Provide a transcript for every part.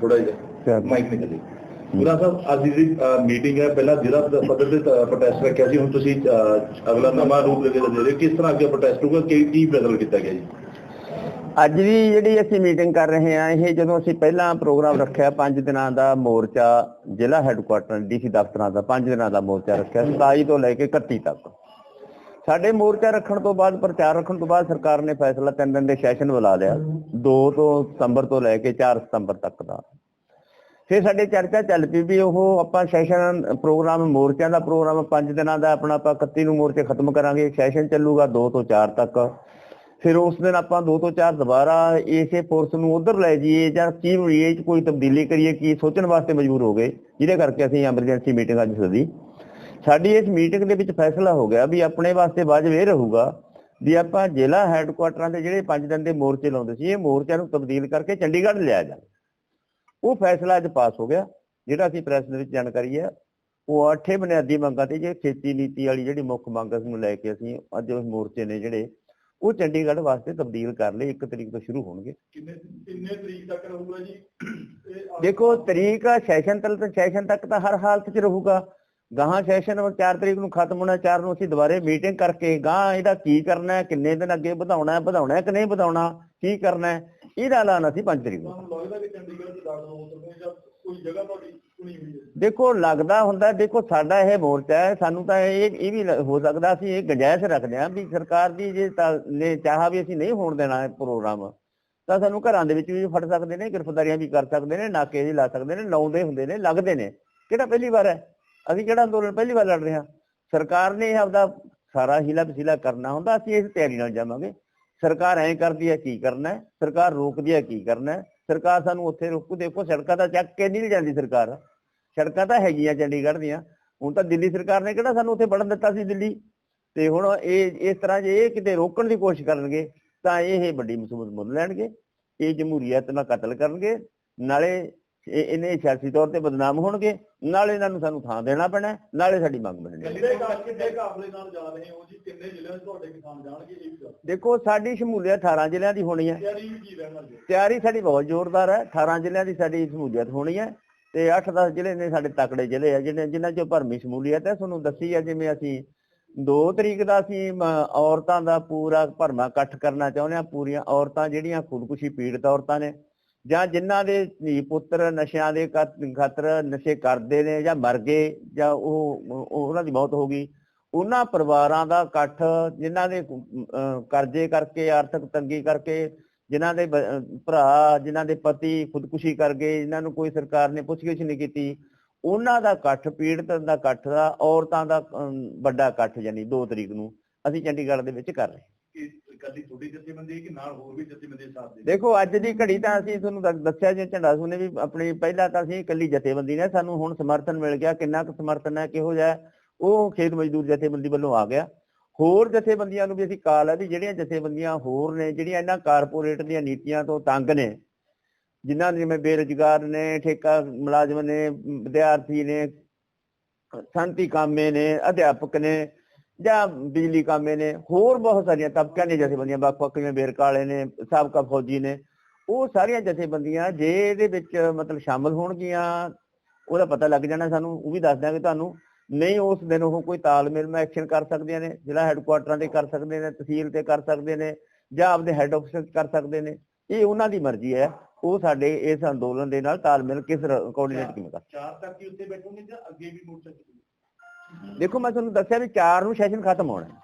ਥੋੜਾ ਜਿਹਾ ਮਾਈਕ ਨਿਕਲ ਗੁਰਾ ਸਾਹਿਬ ਅੱਜ ਦੀ ਮੀਟਿੰਗ ਹੈ ਪਹਿਲਾਂ ਜ਼ਿਲ੍ਹਾ ਪੱਧਰ ਤੇ ਪ੍ਰੋਟੈਸਟ ਰੱਖਿਆ ਸੀ ਹੁਣ ਤੁਸੀਂ ਅਗਲਾ ਨਵਾਂ ਰੂਪ ਲੈ ਕੇ ਦੇ ਰਹੇ। ਕਿਸ ਤਰ੍ਹਾਂ ਅੱਗੇ ਪ੍ਰੋਟੈਸਟ ਹੋਊਗਾ? ਕੀ ਕੀ ਬਦਲ ਕੀਤਾ ਗਿਆ ਜੀ? ਅੱਜ ਦੀ ਜਿਹੜੀ ਅਸੀਂ ਮੀਟਿੰਗ ਕਰ ਰਹੇ ਹਾਂ ਇਹ ਜਦੋਂ ਅਸੀਂ ਪਹਿਲਾਂ ਪ੍ਰੋਗਰਾਮ ਰੱਖਿਆ 5 ਦਿਨਾਂ ਦਾ ਮੋਰਚਾ ਜ਼ਿਲ੍ਹਾ ਹੈੱਡਕੁਆਟਰ ਡੀਸੀ ਦਫ਼ਤਰਾਂ ਦਾ 5 ਦਿਨਾਂ ਦਾ ਮੋਰਚਾ ਰੱਖਿਆ 27 ਤੋਂ ਲੈ ਕੇ 31 ਤੱਕ। ਸਾਡੇ ਮੋਰਚਾ ਰੱਖਣ ਤੋਂ ਬਾਅਦ, ਪ੍ਰਚਾਰ ਰੱਖਣ ਤੋਂ ਬਾਅਦ ਸਰਕਾਰ ਨੇ ਫੈਸਲਾ ਤਿੰਨ ਦਿਨ ਦੇ ਸੈਸ਼ਨ ਬੁਲਾ ਲਿਆ। 2 ਤੋਂ ਸਤੰਬਰ ਤੋਂ ਲੈ ਕੇ 4 ਸਤੰਬਰ ਤੱਕ ਦਾ। ਫਿਰ ਸਾਡੇ ਚਰਚਾ ਚੱਲ ਪਈ ਵੀ ਉਹ ਆਪਾਂ ਸੈਸ਼ਨ, ਪ੍ਰੋਗਰਾਮ ਮੋਰਚਿਆਂ ਦਾ ਪ੍ਰੋਗਰਾਮ 5 ਦਿਨਾਂ ਦਾ ਆਪਣਾ ਆਪਾਂ 31 ਨੂੰ ਮੋਰਚੇ ਖਤਮ ਕਰਾਂਗੇ, ਸੈਸ਼ਨ ਚੱਲੂਗਾ 2 ਤੋਂ 4 ਤੱਕ। ਫਿਰ ਉਸ ਦਿਨ ਆਪਾਂ 2 ਤੋਂ 4 ਦੁਬਾਰਾ ਇਸੇ ਫੋਰਸ ਨੂੰ ਉਧਰ ਲੈ ਜਾਈਏ ਜਾਂ ਕੀ ਹੋਈਏ ਕੋਈ ਤਬਦੀਲੀ ਕਰੀਏ, ਕੀ ਸੋਚਣ ਵਾਸਤੇ ਮਜਬੂਰ ਹੋ ਗਏ। ਜਿਹਦੇ ਕਰਕੇ ਅਸੀਂ ਐਮਰਜੈਂਸੀ ਮੀਟਿੰਗ ਅੱਜ ਸਦੀ। ਸਾਡੀ ਇਸ ਮੀਟਿੰਗ ਦੇ ਵਿੱਚ ਫੈਸਲਾ ਹੋ ਗਿਆ ਵੀ ਆਪਣੇ ਵਾਸਤੇ ਵਾਜਬ ਇਹ ਰਹੂਗਾ ਵੀ ਆਪਾਂ ਜ਼ਿਲ੍ਹਾ ਹੈੱਡਕੁਆਟਰਾਂ ਦੇ ਜਿਹੜੇ 5 ਦਿਨ ਦੇ ਮੋਰਚੇ ਲਾਉਂਦੇ ਸੀ ਇਹ ਮੋਰਚਿਆਂ ਨੂੰ ਤਬਦੀਲ ਕਰਕੇ ਚੰਡੀਗੜ੍ਹ ਲਿਆ ਜਾਵੇ। ਉਹ ਫੈਸਲਾ ਅੱਜ ਪਾਸ ਹੋ ਗਿਆ ਜਿਹੜਾ ਅਸੀਂ ਪ੍ਰੈਸ ਦੇ ਵਿੱਚ ਜਾਣਕਾਰੀ ਹੈ ਉਹ ਅੱਠੇ ਬੁਨਿਆਦੀ ਮੰਗਾਂ ਤੇ ਜੇ ਖੇਤੀ ਨੀਤੀ ਵਾਲੀ ਜਿਹੜੀ ਮੁੱਖ ਮੰਗ ਇਸ ਨੂੰ ਲੈ ਕੇ ਅਸੀਂ ਅੱਜ ਉਸ ਮੋਰਚੇ ਨੇ ਜਿਹੜੇ ਉਹ ਚੰਡੀਗੜ੍ਹ ਵਾਸਤੇ ਤਬਦੀਲ ਕਰ ਲਏ 1 ਤਰੀਕ ਤੋਂ ਸ਼ੁਰੂ ਹੋਣਗੇ। ਕਿੰਨੇ ਕਿੰਨੇ ਤਰੀਕ ਤੱਕ ਰਹੂਗਾ ਜੀ? ਦੇਖੋ ਤਰੀਕ ਸੈਸ਼ਨ ਤੱਕ ਤਾਂ ਸੈਸ਼ਨ ਤੱਕ ਤਾਂ ਹਰ ਹਾਲਤ 'ਚ ਰਹੂਗਾ। ਗਾਹਾਂ ਸੈਸ਼ਨ 4 ਤਰੀਕ ਨੂੰ ਖਤਮ ਹੋਣਾ 4 ਨੂੰ ਅਸੀਂ ਦੁਬਾਰੇ ਮੀਟਿੰਗ ਕਰਕੇ ਗਾਹਾਂ ਇਹਦਾ ਕੀ ਕਰਨਾ ਹੈ ਕਿੰਨੇ ਦਿਨ ਅੱਗੇ ਵਧਾਉਣਾ ਹੈ ਵਧਾਉਣਾ ਹੈ ਕਿ ਨਹੀਂ ਵਧਾਉਣਾ ਕੀ ਕਰਨਾ ਹੈ ਇਹਦਾ ਐਲਾਨ ਅਸੀਂ 5 ਤਰੀਕ ਨੂੰ ਹੋ ਹੈ? ਦੇਖੋ ਲੱਗਦਾ ਹੁੰਦਾ ਦੇਖੋ ਸਾਡਾ ਇਹ ਮੋਰਚਾ ਹੈ ਸਾਨੂੰ ਤਾਂ ਇਹ ਇਹ ਵੀ ਹੋ ਸਕਦਾ ਅਸੀਂ ਇਹ ਗੁੰਜਾਇਸ਼ ਰੱਖਦੇ ਹਾਂ ਵੀ ਸਰਕਾਰ ਦੀ ਜੇ ਨੇ ਚਾਹਾ ਵੀ ਅਸੀਂ ਨਹੀਂ ਹੋਣ ਦੇਣਾ ਇਹ ਪ੍ਰੋਗਰਾਮ ਤਾਂ ਸਾਨੂੰ ਘਰਾਂ ਦੇ ਵਿੱਚ ਵੀ ਫੜ ਸਕਦੇ ਨੇ ਗ੍ਰਿਫਤਾਰੀਆਂ ਵੀ ਕਰ ਸਕਦੇ ਨੇ ਨਾਕੇ ਵੀ ਲਾ ਸਕਦੇ ਨੇ ਲਾਉਂਦੇ ਹੁੰਦੇ ਨੇ ਲੱਗਦੇ ਨੇ। ਕਿਹੜਾ ਪਹਿਲੀ ਵਾਰ ਹੈ? ਅਸੀਂ ਕਿਹੜਾ ਅੰਦੋਲਨ ਪਹਿਲੀ ਵਾਰ ਲੜ ਰਹੇ ਹਾਂ? ਸਰਕਾਰ ਨੇ ਇਹ ਆਪਦਾ ਸਾਰਾ ਹੀਲਾ ਵਸੀਲਾ ਕਰਨਾ ਹੁੰਦਾ, ਅਸੀਂ ਇਸ ਤਿਆਰੀ ਨਾਲ ਜਾਵਾਂਗੇ। ਸਰਕਾਰ ਐਂ ਕਰਦੀ ਹੈ, ਕੀ ਕਰਨਾ ਹੈ? ਸਰਕਾਰ ਰੋਕਦੀ ਹੈ, ਕੀ ਕਰਨਾ ਹੈ? ਸਰਕਾਰ ਸਾਨੂੰ ਉੱਥੇ ਰੋਕੂ, ਦੇਖੋ ਸੜਕਾਂ ਤਾਂ ਚੱਕ ਕੇ ਨਹੀਂ ਜਾਂਦੀ ਸਰਕਾਰ। ਸੜਕਾਂ ਤਾਂ ਹੈਗੀਆਂ ਚੰਡੀਗੜ੍ਹ ਦੀਆਂ। ਹੁਣ ਤਾਂ ਦਿੱਲੀ ਸਰਕਾਰ ਨੇ ਕਿਹੜਾ ਸਾਨੂੰ ਉੱਥੇ ਵੜਨ ਦਿੱਤਾ ਸੀ ਦਿੱਲੀ? ਤੇ ਹੁਣ ਇਹ, ਇਸ ਤਰ੍ਹਾਂ ਜੇ ਇਹ ਕਿਤੇ ਰੋਕਣ ਦੀ ਕੋਸ਼ਿਸ਼ ਕਰਨਗੇ, ਤਾਂ ਇਹ ਵੱਡੀ ਮੁਸੀਬਤ ਮੁੱਲ ਲੈਣਗੇ। ਇਹ ਜਮਹੂਰੀਅਤ ਨਾਲ ਕਤਲ ਕਰਨਗੇ। ਨਾਲੇ ਇਹਨੇ ਸਿਆਸੀ ਤੌਰ ਤੇ ਬਦਨਾਮ ਹੋਣਗੇ ਨਾਲੇ ਇਹਨਾਂ ਨੂੰ ਸਾਨੂੰ ਥਾਂ ਦੇਣਾ ਪੈਣਾ ਨਾਲੇ ਸਾਡੀ ਮੰਗ ਮੰਨਣੀ ਦੇਖੋ ਸਾਡੀ ਸ਼ਮੂਲੀਅਤ 18 ਜ਼ਿਲ੍ਹਿਆਂ ਦੀ ਹੋਣੀ ਹੈ। ਤਿਆਰੀ ਸਾਡੀ ਬਹੁਤ ਜ਼ੋਰਦਾਰ ਹੈ। 18 ਜ਼ਿਲ੍ਹਿਆਂ ਦੀ ਸਾਡੀ ਸ਼ਮੂਲੀਅਤ ਹੋਣੀ ਹੈ ਤੇ 8-10 ਜ਼ਿਲ੍ਹੇ ਨੇ ਸਾਡੇ ਤਕੜੇ ਜ਼ਿਲ੍ਹੇ ਆ ਜਿਹਨੇ ਜਿਨ੍ਹਾਂ 'ਚ ਭਰਮੀ ਸ਼ਮੂਲੀਅਤ ਹੈ। ਤੁਹਾਨੂੰ ਦੱਸੀ ਹੈ ਜਿਵੇਂ ਅਸੀਂ 2 ਤਰੀਕ ਦਾ ਅਸੀਂ ਔਰਤਾਂ ਦਾ ਪੂਰਾ ਭਰਮਾ ਇਕੱਠ ਕਰਨਾ ਚਾਹੁੰਦੇ ਹਾਂ। ਪੂਰੀਆਂ ਔਰਤਾਂ ਜਿਹੜੀਆਂ ਖੁਦਕੁਸ਼ੀ ਪੀੜਤ ਔਰਤਾਂ ਨੇ ਜਾਂ ਜਿਨ੍ਹਾਂ ਦੇ ਧੀ ਪੁੱਤਰ ਨਸ਼ਿਆਂ ਦੇ ਕਤ- ਖਾਤਰ ਨਸ਼ੇ ਕਰਦੇ ਨੇ ਜਾਂ ਮਰ ਗਏ ਜਾਂ ਉਹ ਉਹਨਾਂ ਦੀ ਮੌਤ ਹੋ ਗਈ, ਉਹਨਾਂ ਪਰਿਵਾਰਾਂ ਦਾ ਇਕੱਠ ਜਿਨ੍ਹਾਂ ਦੇ ਕਰਜ਼ੇ ਕਰਕੇ, ਆਰਥਿਕ ਤੰਗੀ ਕਰਕੇ, ਜਿਨ੍ਹਾਂ ਦੇ ਭਰਾ, ਜਿਨ੍ਹਾਂ ਦੇ ਪਤੀ ਖੁਦਕੁਸ਼ੀ ਕਰ ਗਏ, ਜਿਨ੍ਹਾਂ ਨੂੰ ਕੋਈ ਸਰਕਾਰ ਨੇ ਪੁੱਛਗਿੱਛ ਨਹੀਂ ਕੀਤੀ, ਉਹਨਾਂ ਦਾ ਇਕੱਠ, ਪੀੜਤ ਦਾ ਇਕੱਠ ਦਾ, ਔਰਤਾਂ ਦਾ ਵੱਡਾ ਇਕੱਠ ਯਾਨੀ 2 ਤਰੀਕ ਨੂੰ ਅਸੀਂ ਚੰਡੀਗੜ੍ਹ ਦੇ ਵਿੱਚ ਕਰ ਰਹੇ ਹਾਂ ਤੁਹਾਡੀ ਜਥੇਬੰਦੀ ਕਿ ਨਾਲ ਹੋਰ ਵੀ ਜਥੇਬੰਦੀ ਸਾਥ ਦੇ ਦੇਖੋ, ਅੱਜ ਦੀ ਘੜੀ ਤਾਂ ਅਸੀਂ ਤੁਹਾਨੂੰ ਦੱਸਿਆ ਜੇ ਝੰਡਾ ਸੁਨੇ ਵੀ ਆਪਣੀ, ਪਹਿਲਾਂ ਤਾਂ ਅਸੀਂ ਇਕੱਲੀ ਜਥੇਬੰਦੀ ਨੇ, ਸਾਨੂੰ ਹੁਣ ਸਮਰਥਨ ਮਿਲ ਗਿਆ, ਕਿੰਨਾ ਕੁ ਸਮਰਥਨ ਹੈ, ਕਿਹੋ ਜਿਹਾ ਉਹ ਖੇਤ ਮਜ਼ਦੂਰ ਜਥੇਬੰਦੀ ਵੱਲੋਂ ਆ ਗਿਆ। ਹੋਰ ਜਥੇਬੰਦੀਆਂ ਨੂੰ ਵੀ ਅਸੀਂ ਕਾਲ ਹੈ ਵੀ ਜਿਹੜੀਆਂ ਜਥੇਬੰਦੀਆਂ ਹੋਰ ਨੇ, ਜਿਹੜੀਆਂ ਇਹਨਾਂ ਕਾਰਪੋਰੇਟ ਦੀਆਂ ਨੀਤੀਆਂ ਤੋਂ ਤੰਗ ਨੇ, ਜਿਨ੍ਹਾਂ ਦੇ ਜਿਵੇਂ ਬੇਰੁਜ਼ਗਾਰ ਨੇ, ਠੇਕਾ ਮੁਲਾਜ਼ਮ ਨੇ, ਵਿਦਿਆਰਥੀ ਨੇ, ਸੰਤੀ ਕਾਮੇ ਨੇ, ਅਧਿਆਪਕ ਨੇ ਜਾਂ ਬਿਜਲੀ ਕਾਮੇ ਨੇ ਹੋਰ ਬਹੁਤ ਸਾਰੀਆਂ ਤਬਕਿਆਂ ਦੀਆਂ ਜਥੇਬੰਦੀਆਂ ਵੱਖ ਵੱਖ ਜਿਵੇਂ ਬੇਰਕਾਲੇ ਨੇ ਸਾਬਕਾ ਫੌਜੀ ਨੇ ਉਹ ਸਾਰੀਆਂ ਜਥੇਬੰਦੀਆਂ ਜੇ ਇਹਦੇ ਵਿੱਚ ਮਤਲਬ ਸ਼ਾਮਲ ਹੋਣਗੀਆਂ ਉਹਦਾ ਪਤਾ ਲੱਗ ਜਾਣਾ ਸਾਨੂੰ ਉਹ ਵੀ ਦੱਸ ਦਿਆਂਗੇ ਤੁਹਾਨੂੰ। ਨਹੀਂ ਉਸ ਦਿਨ ਉਹ ਕੋਈ ਤਾਲਮੇਲ ਮੈਂ ਐਕਸ਼ਨ ਕਰ ਸਕਦੀਆਂ ਨੇ ਜ਼ਿਲ੍ਹਾ ਹੈੱਡਕੁਆਟਰਾਂ ਤੇ ਕਰ ਸਕਦੇ ਨੇ ਤਹਿਸੀਲ ਤੇ ਕਰ ਸਕਦੇ ਨੇ ਜਾਂ ਆਪਦੇ ਹੈੱਡ ਆਫਿਸ ਕਰ ਸਕਦੇ ਨੇ ਇਹ ਉਹਨਾਂ ਦੀ ਮਰਜ਼ੀ ਹੈ। ਉਹ ਸਾਡੇ ਇਸ ਅੰਦੋਲਨ ਦੇ ਨਾਲ ਤਾਲਮੇਲ ਕਿਸ ਕੋਆਰਡੀਨੇਟ ਕਿਵੇਂ ਕਰ ਚਾਰ ਤੱਕ ਹੀ ਉੱਥੇ ਬੈਠੋਗੇ ਜਾਂ ਅੱਗੇ ਵੀ ਮੋਰਚਾ ਦੇਖੋ ਮੈਂ ਤੁਹਾਨੂੰ ਦੱਸਿਆ ਵੀ 4 ਨੂੰ ਸੈਸ਼ਨ ਖਤਮ ਹੋਣਾ ਹੈ।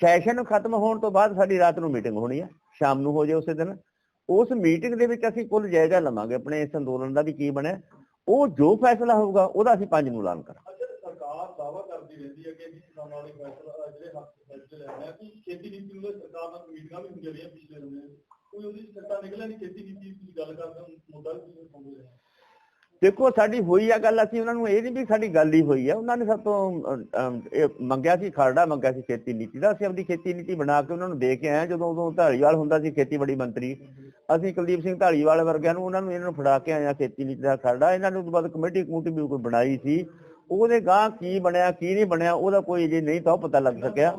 ਸੈਸ਼ਨ ਖਤਮ ਹੋਣ ਤੋਂ ਬਾਅਦ ਸਾਡੀ ਰਾਤ ਨੂੰ ਮੀਟਿੰਗ ਹੋਣੀ ਹੈ ਸ਼ਾਮ ਨੂੰ ਹੋ ਜਾਏ ਉਸੇ ਦਿਨ। ਉਸ ਮੀਟਿੰਗ ਦੇ ਵਿੱਚ ਅਸੀਂ ਕੁੱਲ ਜਾਇਜ਼ਾ ਲਵਾਂਗੇ। ਆਪਣੇ ਇਸ ਅੰਦੋਲਨ ਦਾ ਵੀ ਕੀ ਬਣਿਆ। ਉਹ ਜੋ ਫੈਸਲਾ ਹੋਊਗਾ ਉਹਦਾ ਅਸੀਂ 5 ਨੂੰ ਐਲਾਨ ਕਰਾਂਗੇ। ਅੱਛਾ ਸਰਕਾਰ ਦਾਵਾ ਕਰਦੀ ਰਹਿੰਦੀ ਹੈ ਕਿ ਅਸੀਂ ਕਿਸਾਨਾਂ ਵਾਲੇ ਫੈਸਲਾ ਜਿਹੜੇ ਹੱਕ ਫੈਸਲੇ ਲੈ ਰਹੇ ਆ ਕਿ ਖੇਤੀ ਨੀਤੀ ਨੂੰ ਲੈ ਸਰਕਾਰ ਨਾਲ ਮੀਟਿੰਗਾਂ ਵੀ ਹੁੰਦੀਆਂ ਰਹੀਆਂ ਪਿਛਲੇ ਸਮੇਂ ਕੋਈ ਉਹਦੀ ਸੱਟਾ ਨਿਕਲਿਆ ਨਹੀਂ ਖੇਤੀ ਨੀਤੀ ਦੀ ਗੱਲ ਕਰਦੇ ਹੋ ਮੁੱਦਾ ਵੀ ਤੁਸੀਂ ਸੁਣਦੇ ਰਹੇ ਦੇਖੋ ਸਾਡੀ ਹੋਈ ਆ ਗੱਲ, ਅਸੀਂ ਉਹਨਾਂ ਨੂੰ ਇਹ ਨਹੀਂ ਵੀ ਸਾਡੀ ਗੱਲ ਹੀ ਹੋਈ ਆ। ਉਹਨਾਂ ਨੇ ਸਭ ਤੋਂ ਮੰਗਿਆ ਸੀ, ਖਰੜਾ ਮੰਗਿਆ ਸੀ ਖੇਤੀ ਨੀਤੀ ਦਾ। ਅਸੀਂ ਆਪਣੀ ਖੇਤੀ ਨੀਤੀ ਬਣਾ ਕੇ ਉਹਨਾਂ ਨੂੰ ਦੇ ਕੇ ਆਏ। ਜਦੋਂ ਉਦੋਂ ਢਾਲੀਵਾਲ ਹੁੰਦਾ ਸੀ ਖੇਤੀਬਾੜੀ ਮੰਤਰੀ, ਅਸੀਂ ਕੁਲਦੀਪ ਸਿੰਘ ਢਾਲੀਵਾਲ ਵਰਗਿਆਂ ਨੂੰ ਉਹਨਾਂ ਨੂੰ ਇਹਨਾਂ ਨੂੰ ਫੜਾ ਕੇ ਆਏ ਆ ਖੇਤੀ ਨੀਤੀ ਦਾ ਖਰੜਾ। ਇਹਨਾਂ ਨੂੰ ਬਾਅਦ ਕਮੇਟੀ ਕਮੂਟੀ ਵੀ ਕੋਈ ਬਣਾਈ ਸੀ। ਉਹਦੇ ਗਾਂ ਕੀ ਬਣਿਆ, ਕੀ ਨਹੀਂ ਬਣਿਆ, ਉਹਦਾ ਕੋਈ ਜੇ ਨਹੀਂ ਤਾਂ ਉਹ ਪਤਾ ਲੱਗ ਸਕਿਆ।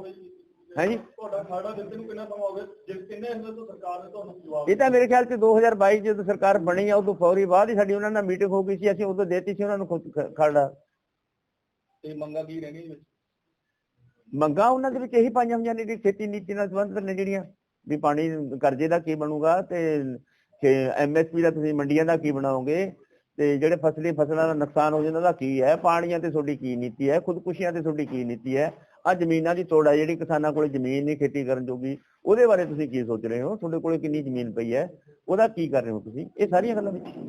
ਹੈ ਜੀ ਤੁਹਾਡਾ ਖਾੜਾ ਦਿੱਤੇ ਨੂੰ ਕਿੰਨਾ ਸਮਾਂ ਹੋ ਗਿਆ? ਜੇ ਕਿੰਨੇ ਹਿੱਸੇ ਤੋਂ ਸਰਕਾਰ ਨੇ ਤੁਹਾਨੂੰ ਜਵਾਬ ਇਹ ਤਾਂ ਮੇਰੇ ਖਿਆਲ ਚ 2022 ਚ ਜਦੋਂ ਸਰਕਾਰ ਬਣੀ ਆ ਉਦੋਂ ਫੌਰੀ ਬਾਅਦ ਹੀ ਸਾਡੀ ਉਹਨਾਂ ਨਾਲ ਮੀਟਿੰਗ ਹੋ ਗਈ ਸੀ ਅਸੀਂ ਉਦੋਂ ਦੇਤੀ ਸੀ ਉਹਨਾਂ ਨੂੰ ਖੁਦ ਖ- ਖਰੜਾ। ਤੇ ਮੰਗਾ ਕੀ ਰਹਿਣੀ ਵਿੱਚ? ਮੰਗਾਂ ਉਹਨਾਂ ਦੇ ਵਿੱਚ ਇਹੀ ਪਾਈਆਂ ਹੋਈਆਂ ਨੇ ਕਿ ਖੇਤੀ ਨੀਤੀ ਨਾਲ ਸੰਬੰਧਿਤ ਨੇ ਜਿਹੜੀਆਂ ਵੀ ਪਾਣੀ ਕਰਜ਼ੇ ਦਾ ਕੀ ਬਣੂਗਾ ਤੇ ਐਮਐਸਪੀ ਦਾ ਤੁਸੀਂ ਮੰਡੀਆਂ ਦਾ ਕੀ ਬਣਾਓਗੇ? ਤੇ ਜਿਹੜੇ ਫਸਲੀ ਫਸਲਾਂ ਦਾ ਨੁਕਸਾਨ ਹੋ ਜਾਂਦਾ ਉਹਦਾ ਕੀ ਹੈ? ਪਾਣੀਆਂ ਤੇ ਤੁਹਾਡੀ ਕੀ ਨੀਤੀ ਹੈ? ਖੁਦਕੁਸ਼ੀਆਂ ਤੇ ਤੁਹਾਡੀ ਕੀ ਨੀਤੀ ਹੈ? ਆ ਜ਼ਮੀਨਾਂ ਦੀ ਤੋੜ ਹੈ, ਜਿਹੜੀ ਕਿਸਾਨਾਂ ਕੋਲ ਜ਼ਮੀਨ ਨਹੀਂ ਖੇਤੀ ਕਰਨ ਜੋਗੀ, ਉਹਦੇ ਬਾਰੇ ਤੁਸੀਂ ਕੀ ਸੋਚ ਰਹੇ ਹੋ? ਤੁਹਾਡੇ ਕੋਲ ਕਿੰਨੀ ਜ਼ਮੀਨ ਪਈ ਹੈ? ਉਹਦਾ ਕੀ ਕਰ ਰਹੇ ਹੋ ਤੁਸੀਂ? ਇਹ ਸਾਰੀਆਂ ਗੱਲਾਂ ਵਿੱਚ